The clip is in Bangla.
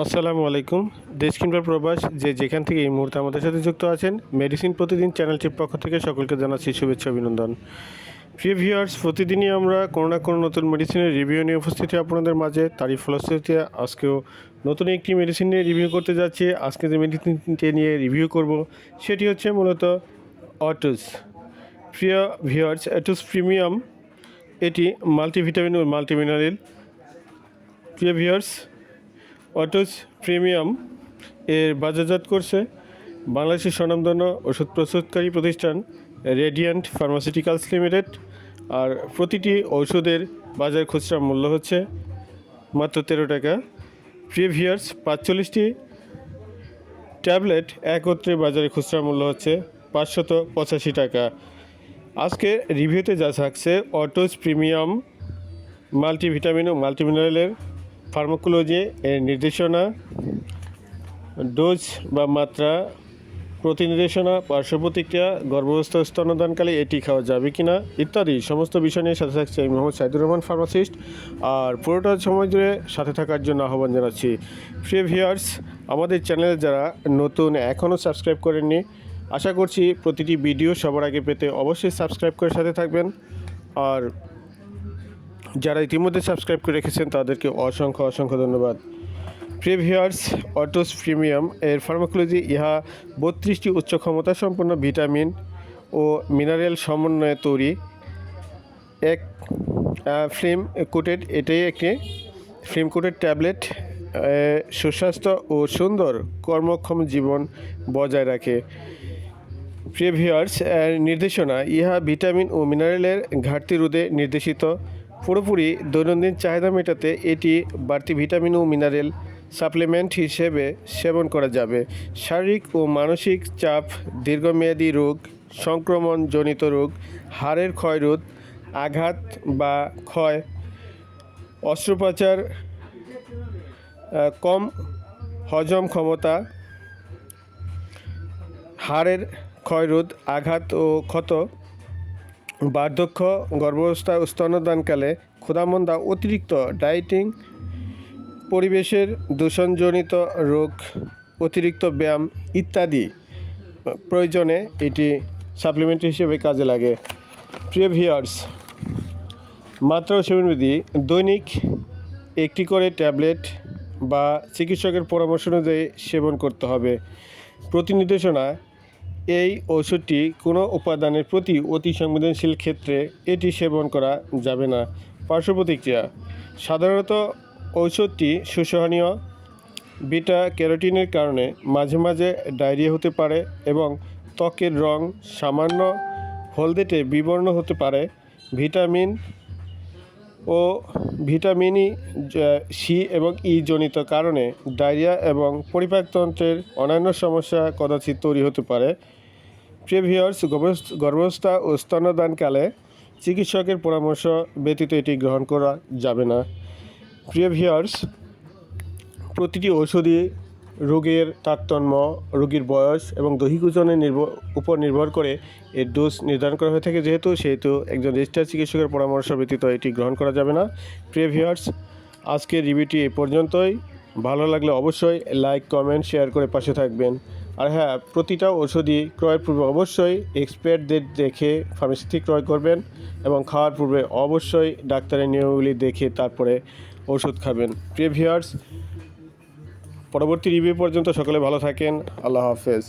আসসালামু আলাইকুম। দেশ কিংবা প্রবাস যে যেখান থেকে এই মুহূর্তে আমাদের সাথে যুক্ত আছেন, মেডিসিন প্রতিদিন চ্যানেলটির পক্ষ থেকে সকলকে জানাচ্ছি শুভেচ্ছা, অভিনন্দন। প্রিয় ভিউয়ার্স, প্রতিদিনই আমরা কোনো না কোনো নতুন মেডিসিনের রিভিউ নিয়ে উপস্থিতি আপনাদের মাঝে। তারই ফলশ্রুতিতে আজকেও নতুন একটি মেডিসিন নিয়ে রিভিউ করতে যাচ্ছি। আজকে যে মেডিসিনটি নিয়ে রিভিউ করব, সেটি হচ্ছে মূলত অটুস। প্রিয় ভিউয়ার্স, অটুস প্রিমিয়াম, এটি মাল্টিভিটামিন ও মাল্টিমিনারেল। প্রিয় ভিউয়ার্স অটোস প্রিমিয়াম এর বাজারজাত করছে বাংলাদেশের স্বনামধন্য ওষুধ প্রস্তুতকারী প্রতিষ্ঠান রেডিয়ান্ট ফার্মাসিউটিক্যালস লিমিটেড। আর প্রতিটি ঔষধের বাজার খুচরা মূল্য হচ্ছে মাত্র তেরো টাকা। প্রিভিয়ার্স পাঁচচল্লিশটি ট্যাবলেট একত্রে বাজারে খুচরা মূল্য হচ্ছে পাঁচশত পঁচাশি টাকা। আজকে রিভিউতে যা থাকছে অটোস প্রিমিয়াম, মাল্টিভিটামিন ও মাল্টিমিনারেলের ফার্মাকোলজি এর নির্দেশনা, ডোজ বা মাত্রা প্রতি নির্দেশনা পার্শ্ব প্রতিক্রিয়া গর্ভস্থ স্তনদানকালে এটি খাওয়া যাবে কি না ইত্যাদি সমস্ত বিষয় নিয়ে সাথে থাকছে আমি মোহাম্মদ সাইদুর রহমান ফার্মাসিস্ট। আর পুরোটা সময় জুড়ে সাথে থাকার জন্য আহ্বান জানাচ্ছি। প্রিয় ভিউয়ার্স, আমাদের চ্যানেলে যারা নতুন, এখনও সাবস্ক্রাইব করেননি, আশা করছি প্রতিটি ভিডিও সবার আগে পেতে অবশ্যই সাবস্ক্রাইব করে সাথে থাকবেন। আর যারা ইতিমধ্যে সাবস্ক্রাইব করে রেখেছেন, তাদেরকে অসংখ্য অসংখ্য ধন্যবাদ। প্রিভিয়ার্স অটোস প্রিমিয়াম এর ফার্মাকোলজি, ইহা বত্রিশটি উচ্চ ক্ষমতা সম্পন্ন ভিটামিন ও মিনারেল সমন্বয়ে তৈরি। এক ফ্লেম কোটেড, এটাই একটি ফ্লেম কোটেড ট্যাবলেট সুস্বাস্থ্য ও সুন্দর কর্মক্ষম জীবন বজায় রাখে। প্রিভিয়ার্স নির্দেশনা, ইহা ভিটামিন ও মিনারেলের ঘাটতি রোধে নির্দেশিত। পুরোপুরি দৈনন্দিন চাহিদা মেটাতে এটি বাড়তি ভিটামিন ও মিনারেল সাপ্লিমেন্ট হিসেবে সেবন করা যাবে। শারীরিক ও মানসিক চাপ, দীর্ঘমেয়াদী রোগ, সংক্রমণজনিত রোগ, হাড়ের ক্ষয়রোধ, আঘাত বা ক্ষয়, অস্ত্রোপচার কম হজম ক্ষমতা, হাড়ের ক্ষয়রোধ, আঘাত ও ক্ষত বার্ধক্য, গর্ভাবস্থা ও স্তনদানকালে ক্ষুধামন্দা অতিরিক্ত ডায়েটিং, পরিবেশের দূষণজনিত রোগ, অতিরিক্ত ব্যায়াম ইত্যাদি প্রয়োজনে এটি সাপ্লিমেন্ট হিসেবে কাজে লাগে। প্রিয় মাত্রা সেবনবিধি দৈনিক একটি করে ট্যাবলেট বা চিকিৎসকের পরামর্শ অনুযায়ী সেবন করতে হবে। প্রতি নির্দেশনা এই ওষুধটি কোনো উপাদানের প্রতি অতি সংবেদনশীল ক্ষেত্রে এটি সেবন করা যাবে না। পার্শ্ব প্রতিক্রিয়া। সাধারণত ঔষধটি সুসহনীয়, বিটা ক্যারোটিনের কারণে মাঝে মাঝে ডায়রিয়া হতে পারে এবং ত্বকের রং সামান্য হলদেটে বিবর্ণ হতে পারে। ভিটামিন ও ভিটামিনই সি এবং ই জনিত কারণে ডায়রিয়া এবং পরিপাকতন্ত্রের অন্যান্য সমস্যা কদাচিৎ তৈরি হতে পারে। প্রিভিয়ার্স গর্ভস্থা ও স্তনদানকালে চিকিৎসকের পরামর্শ ব্যতীত এটি গ্রহণ করা যাবে না। প্রিভিয়ার্স প্রতিটি ঔষধি রোগের তারতম্য, রোগীর বয়স এবং দৈহিক ওজনের উপর নির্ভর করে এর ডোজ নির্ধারণ করা হয়ে থাকে। যেহেতু, সেহেতু একজন রেজিস্টার চিকিৎসকের পরামর্শ ব্যতীত এটি গ্রহণ করা যাবে না। প্রিভিয়ার্স আজকের রিভিউটি এ পর্যন্তই। ভালো লাগলে অবশ্যই লাইক কমেন্ট শেয়ার করে পাশে থাকবেন। আর হ্যাঁ প্রতিটা ওষুধই ক্রয়ের পূর্বে অবশ্যই এক্সপায়ার দেখে ফার্মেসি থেকে ক্রয় করবেন এবং খাওয়ার পূর্বে অবশ্যই ডাক্তারের নিয়মগুলি দেখে তারপরে ওষুধ খাবেন। প্রিভিয়ার্স পরবর্তী রিভিউ পর্যন্ত সকলে ভালো থাকেন। আল্লাহ হাফেজ।